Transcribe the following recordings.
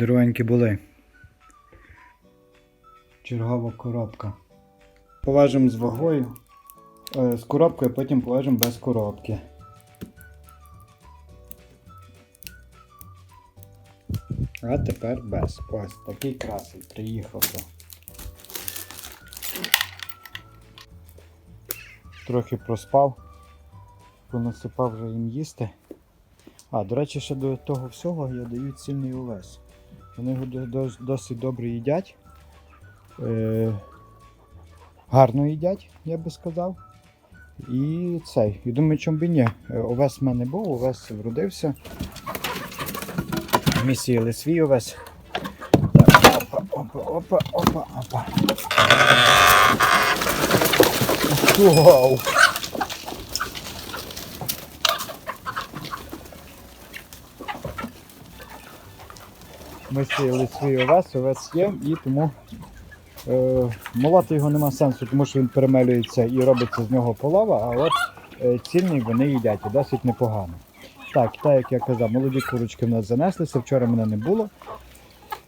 Дорогенькі були. Чергова коробка. Поважимо з вагою. е, З коробкою, потім поважимо без коробки. А тепер без. Ось такий красий приїхав. то. Трохи проспав. Понасипав вже їм їсти. А, до речі, ще до того всього я даю цільний овес. Вони його до- до- досить добре їдять. Е, гарно їдять, я би сказав. І цей. І думаю, чому б і ні. Е, Овес в мене був, овес вродився. Ми сіяли свій овес. Опа, опа, опа, опа, опа. Вау! Ми сіяли свій овес, овес є, і тому е, молоти його нема сенсу, тому що він перемелюється і робиться з нього полова, а от е, цільний вони їдять досить непогано. Так, так як я казав, молоді курочки в нас занеслися, вчора мене не було.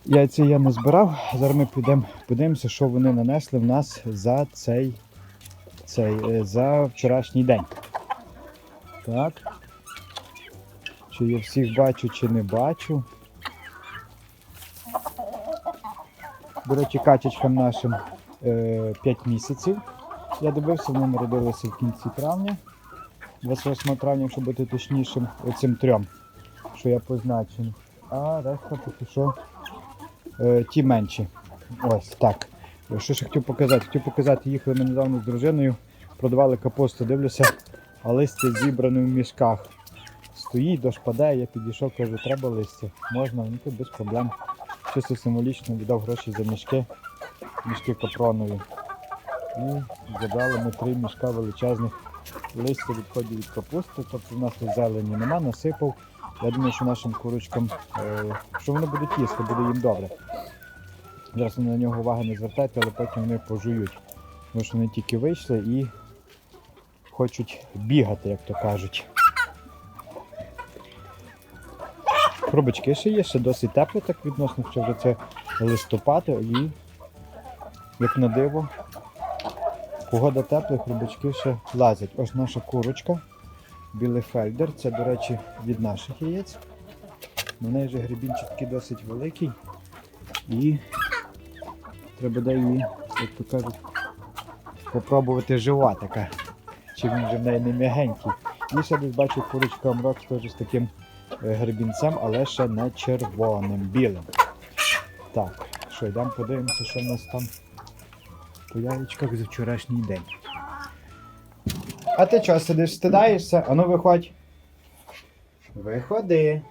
Яйця я не збирав. Зараз ми підемо подивимося, що вони нанесли в нас за цей, цей е, за вчорашній день. Так. Чи я всіх бачу, чи не бачу. До речі, качечкам нашим е, 5 місяців. Я дивився, вони народилися в кінці травня. 28 травня, щоб бути точнішим, оцим трьом, що я позначив. А решта поки що е, ті менші. Ось так. Що ж я хотів показати? Хотів показати, їхали ми недавно з дружиною, продавали капусту, дивлюся, а листя зібране в мішках. Стоїть, дощ падає, я підійшов, кажу, треба листя. Можна, ну без проблем. Чисто символічно віддав гроші за мішки, мішки капронові. І забрали ми три мішка величезних листя відходів від капусти, тобто в нас тут зелені нема, насипав. Я думаю, що нашим курочкам, е, що вони будуть їсти, буде їм добре. Зараз на нього уваги не звертайте, але потім вони пожують. Тому що вони тільки вийшли і хочуть бігати, як то кажуть. Хробачки ще є, ще досить тепло так відносно, що вже це листопад і як на диво. Погода тепла, хробачки ще лазять. Ось наша курочка. Білий фельдер. Це, до речі, від наших яєць. На неї вже грибінчик досить великий. І треба де її, як то кажуть, попробувати животика. Чи він вже в неї не м'ягенький. І ще десь бачу курочка Амрок теж з таким гребінцем, але ще не червоним, білим. Так, що йдемо подивимося, що в нас там по яєчках за вчорашній день. А ти чого сидиш, стидаєшся? Ану виходь. Виходи.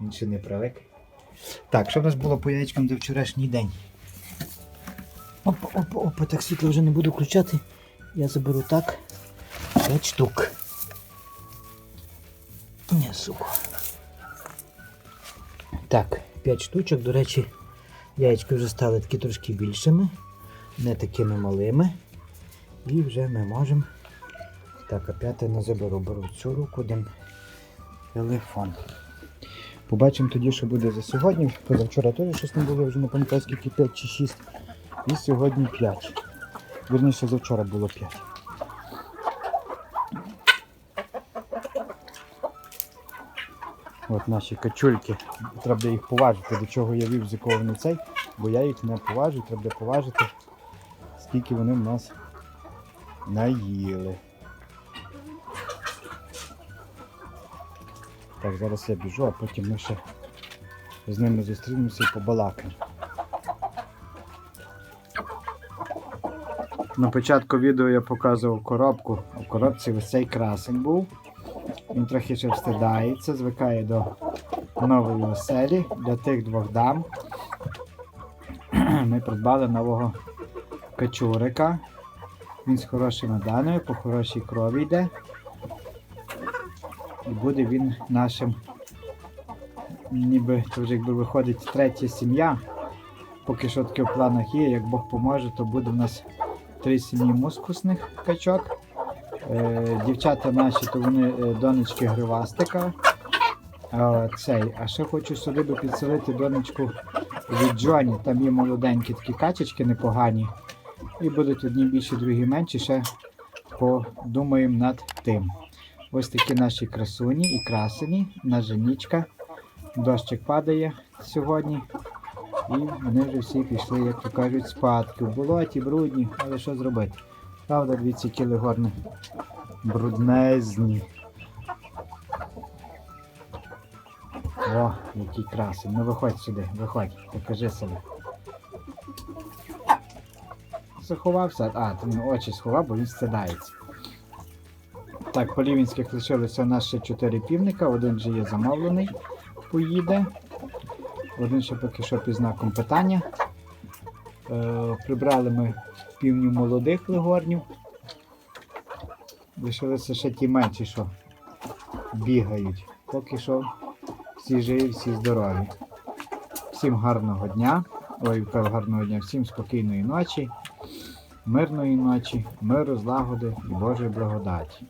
Він ще не привик. Так, що в нас було по яєчкам за вчорашній день? Опа, опа, опа, так світло вже не буду включати. Я заберу так. 5 штук. Не, сука. Так, 5 штучок, до речі, яєчки вже стали такі трошки більшими, не такими малими. І вже ми можемо. Так, а п'яте не заберу. Беру цю руку, дам телефон. Побачимо тоді, що буде за сьогодні. Позавчора теж щось не було, вже не пам'ятаю скільки 5 чи 6. І сьогодні 5. Вірніше, завчора було 5. От наші качульки. Треба їх поважити, до чого я вів, з якого вони цей, бо я їх не поважу, треба поважити, скільки вони в нас наїли. Так, зараз я біжу, а потім ми ще з ними зустрінемося і побалакаємо. На початку відео я показував коробку. У коробці ось цей красень був. Він трохи ще встидається, звикає до нової оселі. Для тих двох дам ми придбали нового качурика. Він з хорошими даними, по хорошій крові йде. І буде він нашим, ніби це вже якби виходить третя сім'я. Поки що таке в планах є, як Бог поможе, то буде в нас три сім'ї мускусних качок. Е, дівчата наші, то вони е, донечки гривастика. Цей, а ще хочу сюди підселити донечку від Джоні. Там є молоденькі такі качечки непогані. І будуть одні більші, другі менші. Ще подумаємо над тим. Ось такі наші красуні і красені, наша нічка. Дощик падає сьогодні. І вони вже всі пішли, як то кажуть, спадки. В болоті, брудні, але що зробити? Правда, дивіться, які легорни бруднезні. О, який красень. Ну виходь сюди, виходь, покажи себе. Заховався, а, ну, очі сховав, бо він стидається. Так, по Лівінських лишилося у нас ще 4 півника, один вже є замовлений, поїде. Один ще поки що під знаком питання. Е, прибрали ми півню молодих легорнів. Лишилися ще ті менші, що бігають. Поки що всі живі, всі здорові. Всім гарного дня. Ой, гарного дня, всім спокійної ночі, мирної ночі, миру, злагоди і Божої благодаті.